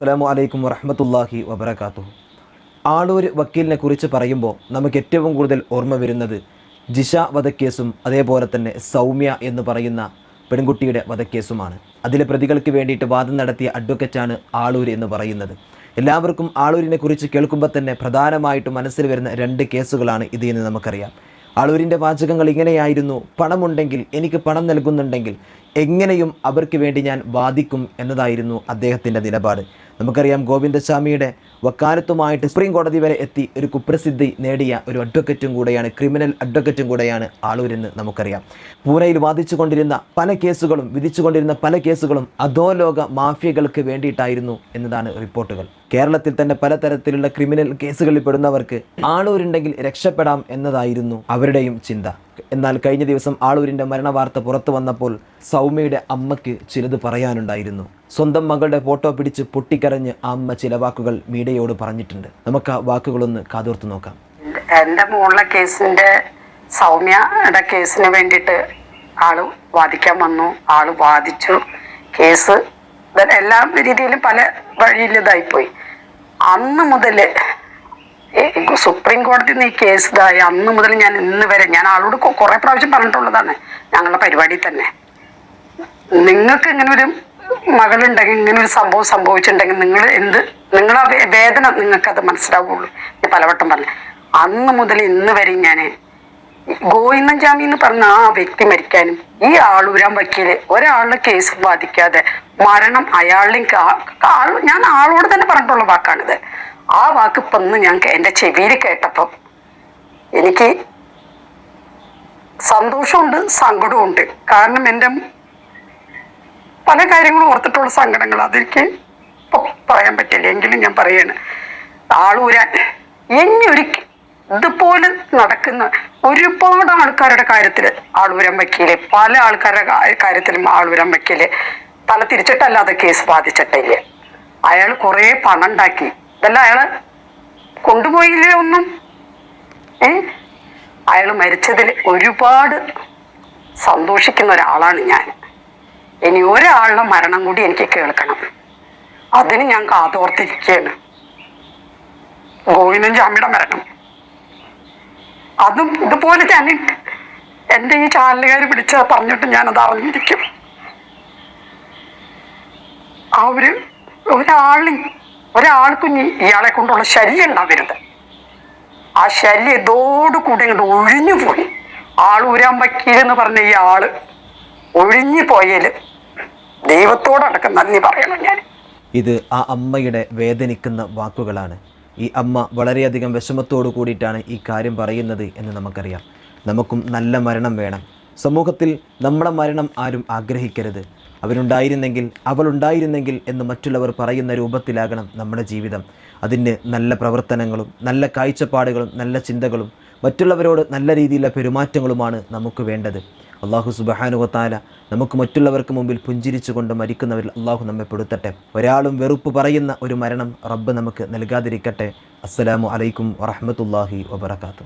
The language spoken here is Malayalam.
അസ്സാം വലൈക്കും വറഹമത്തല്ലാഹി വബർക്കാത്തു ആളൂർ വക്കീലിനെ കുറിച്ച് പറയുമ്പോൾ നമുക്ക് ഏറ്റവും കൂടുതൽ ഓർമ്മ വരുന്നത് ജിഷ വധക്കേസും അതേപോലെ തന്നെ സൗമ്യ എന്ന് പറയുന്ന പെൺകുട്ടിയുടെ വധക്കേസുമാണ്. അതിലെ പ്രതികൾക്ക് വേണ്ടിയിട്ട് വാദം നടത്തിയ അഡ്വക്കറ്റാണ് ആളൂർ എന്ന് പറയുന്നത്. എല്ലാവർക്കും ആളൂരിനെ കുറിച്ച് കേൾക്കുമ്പോൾ തന്നെ പ്രധാനമായിട്ട് മനസ്സിൽ വരുന്ന രണ്ട് കേസുകളാണ് ഇത് നമുക്കറിയാം. ആളൂരിന്റെ വാചകങ്ങൾ ഇങ്ങനെയായിരുന്നു. പണമുണ്ടെങ്കിൽ എനിക്ക് പണം നൽകുന്നുണ്ടെങ്കിൽ എങ്ങനെയും അവർക്ക് വേണ്ടി ഞാൻ വാദിക്കും എന്നതായിരുന്നു അദ്ദേഹത്തിന്റെ നിലപാട്. നമുക്കറിയാം ഗോവിന്ദസ്വാമിയുടെ വക്കാലത്തുമായിട്ട് സുപ്രീം കോടതി വരെ എത്തി ഒരു കുപ്രസിദ്ധി നേടിയ ഒരു അഡ്വക്കറ്റും കൂടെയാണ് ക്രിമിനൽ അഡ്വക്കറ്റും കൂടെയാണ് ആളൂരെന്ന് നമുക്കറിയാം. പൂനെയിൽ വാദിച്ചുകൊണ്ടിരുന്ന പല കേസുകളും വിധിച്ചുകൊണ്ടിരുന്ന പല കേസുകളും അധോലോക മാഫിയകൾക്ക് വേണ്ടിയിട്ടായിരുന്നു എന്നതാണ് റിപ്പോർട്ടുകൾ. കേരളത്തിൽ തന്നെ പലതരത്തിലുള്ള ക്രിമിനൽ കേസുകളിൽ പെടുന്നവർക്ക് ആളൂരുണ്ടെങ്കിൽ രക്ഷപ്പെടാം എന്നതായിരുന്നു അവരുടെയും ചിന്ത. എന്നാൽ കഴിഞ്ഞ ദിവസം ആളൂരിന്റെ മരണവാർത്ത പുറത്തു വന്നപ്പോൾ സൗമ്യയുടെ അമ്മയ്ക്ക് ചിലത് പറയാനുണ്ടായിരുന്നു. സ്വന്തം മകളുടെ ഫോട്ടോ പിടിച്ച് പൊട്ടിക്കരഞ്ഞ് അമ്മ ചില വാക്കുകൾ മീഡിയയോട് പറഞ്ഞിട്ടുണ്ട്. നമുക്ക് ആ വാക്കുകളൊന്ന് കാതോർത്ത് നോക്കാം. എന്റെ മോളിലെ കേസിന്റെ സൗമ്യയുടെ കേസിന് വേണ്ടിയിട്ട് ആൾ വാദിക്കാൻ വന്നു. ആൾ വാദിച്ചു. കേസ് എല്ലാ രീതിയിലും പല വഴിയിൽ ഇതായിപ്പോയി. അന്ന് മുതൽ സുപ്രീം കോടതി ഈ കേസ് ഇതായി. അന്ന് മുതൽ ഞാൻ ഇന്ന് വരെ ഞാൻ ആളോട് കുറേ പ്രാവശ്യം പറഞ്ഞിട്ടുള്ളതാണ് ഞങ്ങളുടെ പരിപാടി തന്നെ. നിങ്ങൾക്ക് ഇങ്ങനെ ഒരു മകളുണ്ടെങ്കിൽ ഇങ്ങനെ ഒരു സംഭവം സംഭവിച്ചിട്ടുണ്ടെങ്കിൽ നിങ്ങൾ എന്ത് നിങ്ങളെ വേദന വേദന അത് മനസ്സിലാവുള്ളൂ. ഞാൻ പലവട്ടം പറഞ്ഞു. അന്ന് മുതൽ ഇന്ന് വരെ ഞാൻ ഗോവിന്ദൻ ജാമി എന്ന് പറഞ്ഞ ആ വ്യക്തി മരിക്കാനും ഈ ആളൂരാൻ വക്കീൽ ഒരാളുടെ കേസ് ബാധിക്കാതെ മരണം അയാളുടെയും ഞാൻ ആളോട് തന്നെ പറഞ്ഞിട്ടുള്ള വാക്കാണിത്. ആ വാക്ക് ഇപ്പം ഇന്ന് ഞാൻ എന്റെ ചെവിയിൽ കേട്ടപ്പം എനിക്ക് സന്തോഷമുണ്ട് സങ്കടമുണ്ട് കാരണം എന്റെ പല കാര്യങ്ങളും ഓർത്തിട്ടുള്ള സങ്കടങ്ങൾ. അതെനിക്ക് പറയാൻ പറ്റില്ല. എങ്കിലും ഞാൻ പറയാണ് ആളൂരാൻ ഇനിയൊരു ഇതുപോലെ നടക്കുന്ന ഒരുപാട് ആൾക്കാരുടെ കാര്യത്തിൽ ആളൂരാൻ വക്കീൽ പല ആൾക്കാരുടെ കാര്യത്തിലും ആളൂരാൻ വക്കീൽ. തല തിരിച്ചിട്ടല്ലാതെ കേസ് ബാധിച്ചിട്ടില്ല. അയാൾ കുറേ പണം ഉണ്ടാക്കി. ഇതെല്ലാം അയാൾ കൊണ്ടുപോയില്ലേ ഒന്നും? ഏ? അയാൾ മരിച്ചതിൽ ഒരുപാട് സന്തോഷിക്കുന്ന ഒരാളാണ് ഞാൻ. ഇനി ഒരാളുടെ മരണം കൂടി എനിക്ക് കേൾക്കണം. അതിന് ഞാൻ കാതോർത്തിരിക്കുകയാണ്. ഗോവിന്ദൻ ജാമ്യയുടെ മരണം. അതും ഇതുപോലെ ഞാൻ എന്റെ ഈ ചാനലുകാർ പിടിച്ച പറഞ്ഞിട്ട് ഞാനത് അറിഞ്ഞിരിക്കും. ആ ഒരു ഒരാളി ഒരാൾക്കും ഇയാളെ കൊണ്ടുള്ള ശല്യം ഉണ്ടാവരുത് ആ ശല്യം ഇതോടുകൂടി ഇങ്ങോട്ട് ഒഴിഞ്ഞു പോയി ആളൂരാൻ വക്കീലെന്ന് പറഞ്ഞ ഈ ആൾ ഒഴിഞ്ഞു ദൈവത്തോട് ദൈവത്തോടടക്കം നന്ദി പറയണം ഞാൻ. ഇത് ആ അമ്മയുടെ വേദനിക്കുന്ന വാക്കുകളാണ്. ഈ അമ്മ വളരെയധികം വിഷമത്തോടു കൂടിയിട്ടാണ് ഈ കാര്യം പറയുന്നത് എന്ന് നമുക്കറിയാം. നമുക്കും നല്ല മരണം വേണം. സമൂഹത്തിൽ നമ്മുടെ മരണം ആരും ആഗ്രഹിക്കരുത്. അവരുണ്ടായിരുന്നെങ്കിൽ അവളുണ്ടായിരുന്നെങ്കിൽ എന്ന് മറ്റുള്ളവർ പറയുന്ന രൂപത്തിലാകണം നമ്മുടെ ജീവിതം. അതിന് നല്ല പ്രവർത്തനങ്ങളും നല്ല കാഴ്ചപ്പാടുകളും നല്ല ചിന്തകളും മറ്റുള്ളവരോട് നല്ല രീതിയിലുള്ള പെരുമാറ്റങ്ങളുമാണ് നമുക്ക് വേണ്ടത്. അള്ളാഹു സുബഹാനുവത്താല നമുക്ക് മറ്റുള്ളവർക്ക് മുമ്പിൽ പുഞ്ചിരിച്ചുകൊണ്ട് മരിക്കുന്നവരിൽ അള്ളാഹു നമ്മെ പെടുത്തട്ടെ. ഒരാളും വെറുപ്പ് പറയുന്ന ഒരു മരണം റബ്ബ് നമുക്ക് നൽകാതിരിക്കട്ടെ. അസ്സലാമു അലൈക്കും വറഹമത്തല്ലാഹി വബർക്കാത്തു